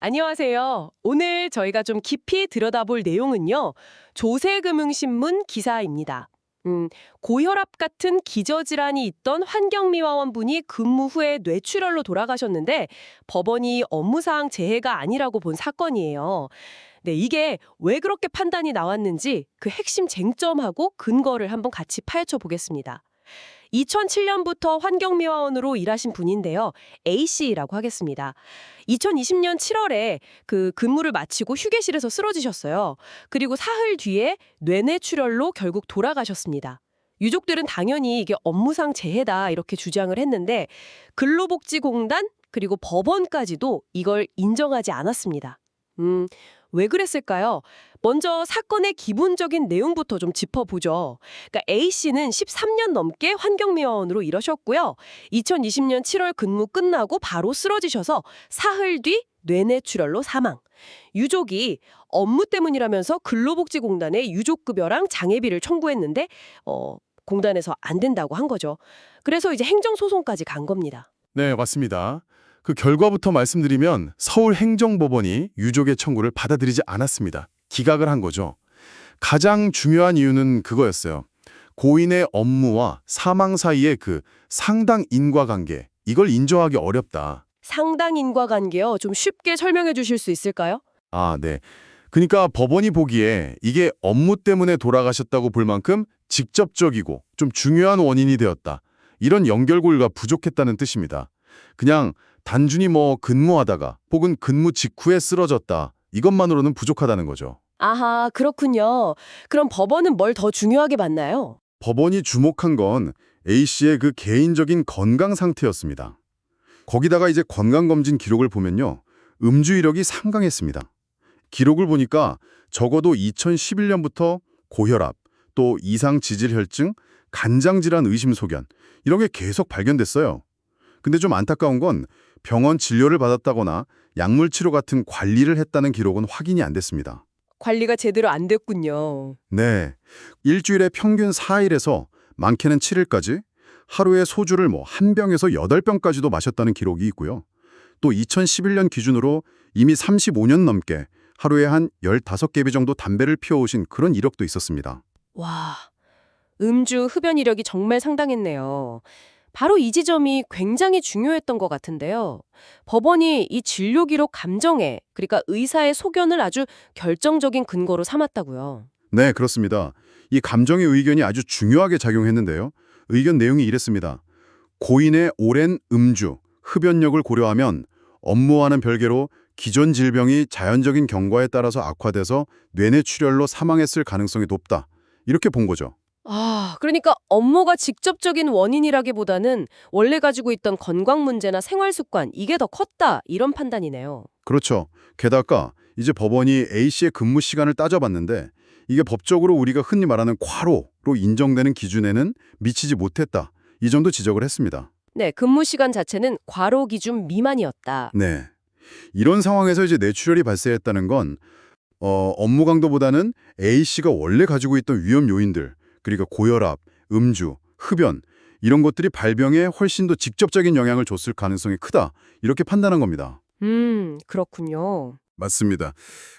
안녕하세요. 오늘 저희가 좀 깊이 들여다볼 내용은요. 조세금융신문 기사입니다. 음, 고혈압 같은 기저질환이 있던 환경미화원분이 근무 후에 뇌출혈로 돌아가셨는데 법원이 업무상 재해가 아니라고 본 사건이에요. 네, 이게 왜 그렇게 판단이 나왔는지 그 핵심 쟁점하고 근거를 한번 같이 파헤쳐 보겠습니다. 2007년부터 환경미화원으로 일하신 분인데요. A씨라고 하겠습니다. 2020년 7월에 그 근무를 마치고 휴게실에서 쓰러지셨어요. 그리고 사흘 뒤에 뇌내 출혈로 결국 돌아가셨습니다. 유족들은 당연히 이게 업무상 재해다 이렇게 주장을 했는데 근로복지공단 그리고 법원까지도 이걸 인정하지 않았습니다. 음, 왜 그랬을까요? 먼저 사건의 기본적인 내용부터 좀 짚어보죠. 그러니까 A씨는 13년 넘게 환경미화원으로 일하셨고요. 2020년 7월 근무 끝나고 바로 쓰러지셔서 사흘 뒤 뇌내출혈로 사망. 유족이 업무 때문이라면서 근로복지공단에 유족급여랑 장애비를 청구했는데 어, 공단에서 안 된다고 한 거죠. 그래서 이제 행정소송까지 간 겁니다. 네, 맞습니다. 그 결과부터 말씀드리면 서울행정법원이 유족의 청구를 받아들이지 않았습니다. 기각을 한 거죠. 가장 중요한 이유는 그거였어요. 고인의 업무와 사망 사이의 그 상당 인과관계, 이걸 인정하기 어렵다. 상당 인과관계요. 좀 쉽게 설명해 주실 수 있을까요? 아, 네. 그러니까 법원이 보기에 이게 업무 때문에 돌아가셨다고 볼 만큼 직접적이고 좀 중요한 원인이 되었다. 이런 연결고리가 부족했다는 뜻입니다. 그냥 단순히 뭐 근무하다가 혹은 근무 직후에 쓰러졌다. 이것만으로는 부족하다는 거죠. 아하, 그렇군요. 그럼 법원은 뭘 더 중요하게 봤나요? 법원이 주목한 건 A씨의 그 개인적인 건강 상태였습니다. 거기다가 이제 건강검진 기록을 보면요. 음주 이력이 상강했습니다. 기록을 보니까 적어도 2011년부터 고혈압, 또 이상 지질혈증, 간장질환 의심 소견 이런 게 계속 발견됐어요. 근데 좀 안타까운 건 병원 진료를 받았다거나 약물 치료 같은 관리를 했다는 기록은 확인이 안 됐습니다. 관리가 제대로 안 됐군요. 네. 일주일에 평균 4일에서 많게는 7일까지 하루에 소주를 뭐 한 병에서 8병까지도 마셨다는 기록이 있고요. 또 2011년 기준으로 이미 35년 넘게 하루에 한 15개비 정도 담배를 피워오신 그런 이력도 있었습니다. 와, 음주 흡연 이력이 정말 상당했네요. 바로 이 지점이 굉장히 중요했던 것 같은데요. 법원이 이 진료 기록 감정에, 그러니까 의사의 소견을 아주 결정적인 근거로 삼았다고요. 네, 그렇습니다. 이 감정의 의견이 아주 중요하게 작용했는데요. 의견 내용이 이랬습니다. 고인의 오랜 음주, 흡연력을 고려하면 업무와는 별개로 기존 질병이 자연적인 경과에 따라서 악화돼서 뇌내 출혈로 사망했을 가능성이 높다. 이렇게 본 거죠. 아, 그러니까 업무가 직접적인 원인이라기보다는 원래 가지고 있던 건강 문제나 생활 습관 이게 더 컸다 이런 판단이네요. 그렇죠. 게다가 이제 법원이 A씨의 근무 시간을 따져봤는데 이게 법적으로 우리가 흔히 말하는 과로로 인정되는 기준에는 미치지 못했다. 이 정도 지적을 했습니다. 네, 근무 시간 자체는 과로 기준 미만이었다. 네. 이런 상황에서 이제 뇌출혈이 발생했다는 건 어, 업무 강도보다는 A씨가 원래 가지고 있던 위험 요인들, 그러니까 고혈압, 음주, 흡연 이런 것들이 발병에 훨씬 더 직접적인 영향을 줬을 가능성이 크다. 이렇게 판단한 겁니다. 음, 그렇군요. 맞습니다.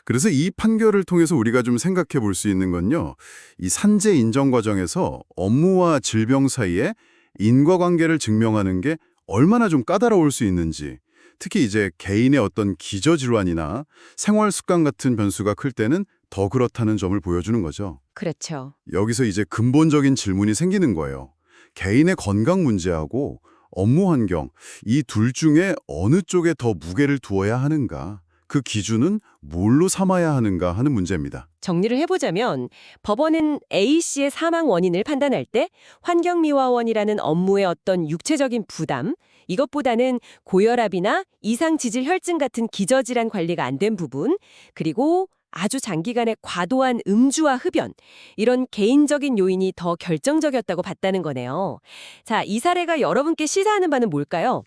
그래서 이 판결을 통해서 우리가 좀 생각해 볼 수 있는 건요. 이 산재 인정 과정에서 업무와 질병 사이에 인과관계를 증명하는 게 얼마나 좀 까다로울 수 있는지 특히 이제 개인의 어떤 기저질환이나 생활 습관 같은 변수가 클 때는 더 그렇다는 점을 보여주는 거죠. 그렇죠. 여기서 이제 근본적인 질문이 생기는 거예요. 개인의 건강 문제하고 업무 환경, 이 둘 중에 어느 쪽에 더 무게를 두어야 하는가? 그 기준은 뭘로 삼아야 하는가 하는 문제입니다. 정리를 해보자면 법원은 A씨의 사망 원인을 판단할 때 환경미화원이라는 업무의 어떤 육체적인 부담, 이것보다는 고혈압이나 이상지질 혈증 같은 기저질환 관리가 안 된 부분, 그리고 아주 장기간의 과도한 음주와 흡연, 이런 개인적인 요인이 더 결정적이었다고 봤다는 거네요. 자, 이 사례가 여러분께 시사하는 바는 뭘까요?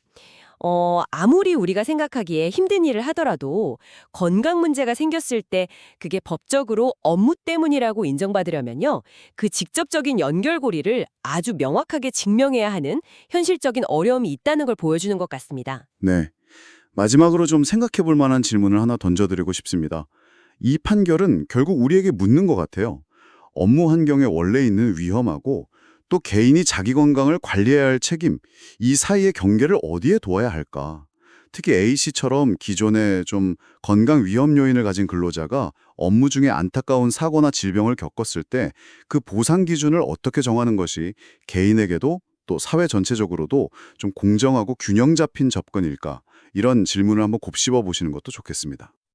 어, 아무리 우리가 생각하기에 힘든 일을 하더라도 건강 문제가 생겼을 때 그게 법적으로 업무 때문이라고 인정받으려면요. 그 직접적인 연결고리를 아주 명확하게 증명해야 하는 현실적인 어려움이 있다는 걸 보여주는 것 같습니다. 네. 마지막으로 좀 생각해 볼 만한 질문을 하나 던져드리고 싶습니다. 이 판결은 결국 우리에게 묻는 것 같아요. 업무 환경에 원래 있는 위험하고 또 개인이 자기 건강을 관리해야 할 책임, 이 사이의 경계를 어디에 두어야 할까? 특히 A씨처럼 기존에 좀 건강 위험 요인을 가진 근로자가 업무 중에 안타까운 사고나 질병을 겪었을 때 그 보상 기준을 어떻게 정하는 것이 개인에게도 또 사회 전체적으로도 좀 공정하고 균형 잡힌 접근일까? 이런 질문을 한번 곱씹어 보시는 것도 좋겠습니다.